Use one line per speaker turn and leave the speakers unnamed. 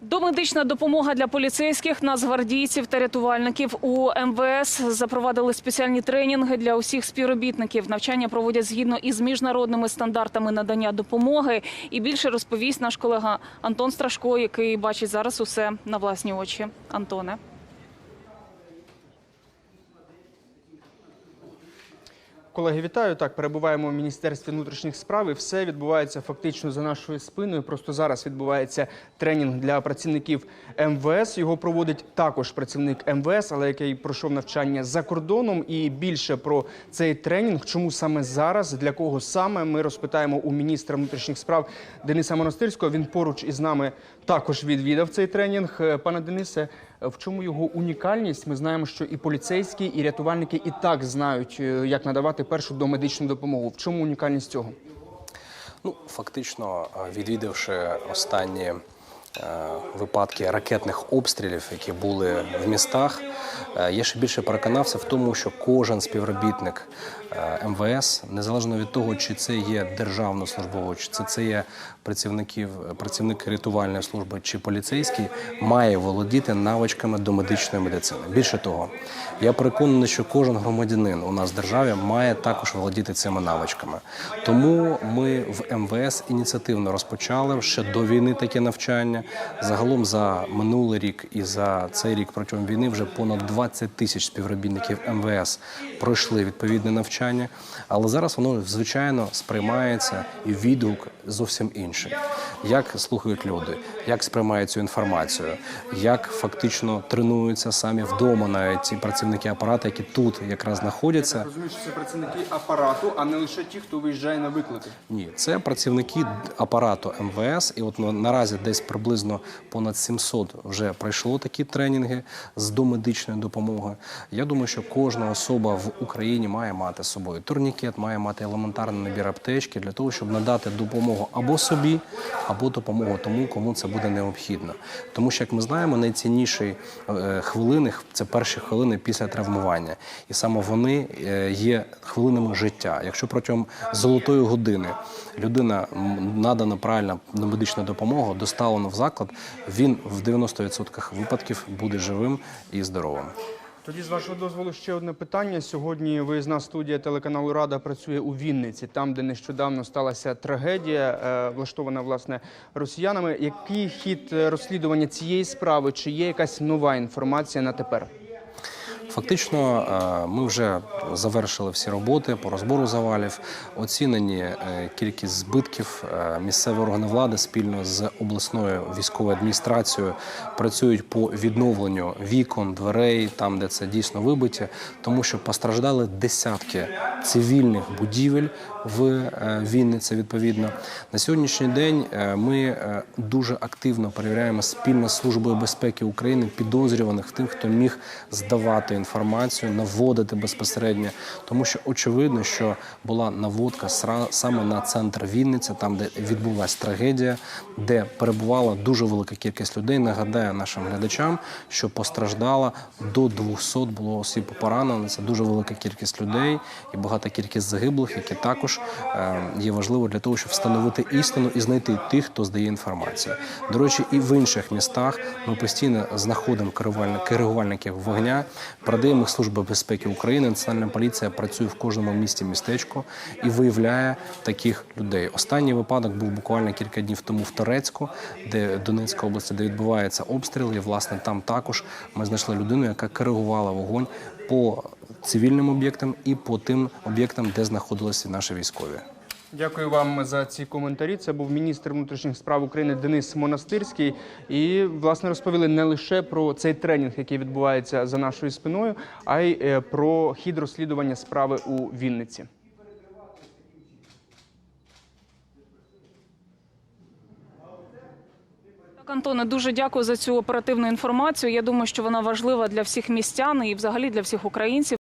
Домедична допомога для поліцейських, нацгвардійців та рятувальників у МВС запровадили спеціальні тренінги для усіх співробітників. Навчання проводять згідно із міжнародними стандартами надання допомоги. І більше розповість наш колега Антон Страшко, який бачить зараз усе на власні очі. Антоне.
Колеги, вітаю. Так, перебуваємо в Міністерстві внутрішніх справ. і Все відбувається фактично за нашою спиною. Просто зараз відбувається тренінг для працівників МВС. Його проводить також працівник МВС, але який пройшов навчання за кордоном. І більше про цей тренінг, чому саме зараз, для кого саме ми розпитаємо у міністра внутрішніх справ Дениса Монастирського. Він поруч із нами також відвідав цей тренінг. Е, Пане Денисе, в чому його унікальність? Ми знаємо, що і поліцейські, і рятувальники і так знають, е, як надавати першу домедичну допомогу. В чому унікальність цього?
Ну, фактично, е, відвідавши останні е, випадки ракетних обстрілів, які були в містах, я ще більше переконався в тому, що кожен співробітник МВС, незалежно від того, чи це є державна службова, чи це є працівників, працівник рятувальної служби чи поліцейський, має володіти навичками до медичної медицини. Більше того, я переконаний, що кожен громадянин у нас в державі має також володіти цими навичками. Тому ми в МВС ініціативно розпочали ще до війни таке навчання. Загалом за минулий рік і за цей рік протягом війни вже понад 20 тисяч співробітників МВС пройшли відповідне навчання. Але зараз воно звичайно сприймається і відгук зовсім інший. Як слухають люди, як сприймають цю інформацію, як фактично тренуються самі вдома, навіть ці працівники апарату, які тут якраз знаходяться.
Розумію, що це працівники апарату, а не лише ті, хто виїжджає на виклики.
Ні, це працівники апарату МВС, і от наразі десь приблизно понад 700 вже пройшло такі тренінги з домедичної допомоги. Я думаю, що кожна особа в Україні має мати собою турнікет, має мати елементарний набір аптечки для того, щоб надати допомогу або собі, або допомогу тому, кому це буде необхідно. Тому що, як ми знаємо, найцінніші е, хвилини це перші хвилини після травмування, і саме вони е, є хвилинами життя. Якщо протягом золотої години людина надана правильна медична допомога, доставлена в заклад, він в 90% випадків буде живим і здоровим.
Тоді, з вашого дозволу, ще одне питання. Сьогодні виїзна студія телеканалу Рада працює у Вінниці, там, де нещодавно сталася трагедія, е, влаштована власне росіянами. Який хід е, розслідування цієї справи? Чи є якась нова інформація на тепер?
Фактично, е, ми вже завершили всі роботи по розбору завалів. Оцінені е, кількість збитків. Е, Місцеві органи влади спільно з обласною військовою адміністрацією працюють по відновленню вікон, дверей, там, де це дійсно вибиті, тому що постраждали десятки цивільних будівель в Вінниці. Відповідно, на сьогоднішній день ми дуже активно перевіряємо спільно з службою безпеки України підозрюваних тим, хто міг здавати інформацію, наводити безпосередньо, тому що очевидно, що була наводка саме на центр Вінниці, там де відбулася трагедія, де перебувала дуже велика кількість людей. Нагадаю нашим глядачам, що постраждала до 200 було осіб поранено. Це дуже велика кількість людей і багата кількість загиблих, які також е, є важливо для того, щоб встановити істину і знайти тих, хто здає інформацію. До речі, і в інших містах ми постійно знаходимо керувальник- керувальників вогня, їх служба безпеки України. Національна поліція працює в кожному місті містечку і виявляє таких людей. Останній випадок був буквально кілька днів тому в Торецьку, де Донецька область, де відбувається обстріл. І власне там також ми знайшли людину, яка коригувала вогонь по цивільним об'єктам і по тим об'єктам, де знаходилися наші військові.
Дякую вам за ці коментарі. Це був міністр внутрішніх справ України Денис Монастирський. І власне розповіли не лише про цей тренінг, який відбувається за нашою спиною, а й е, про хід розслідування справи у Вінниці.
Антоне, дуже дякую за цю оперативну інформацію. Я думаю, що вона важлива для всіх містян і взагалі для всіх українців.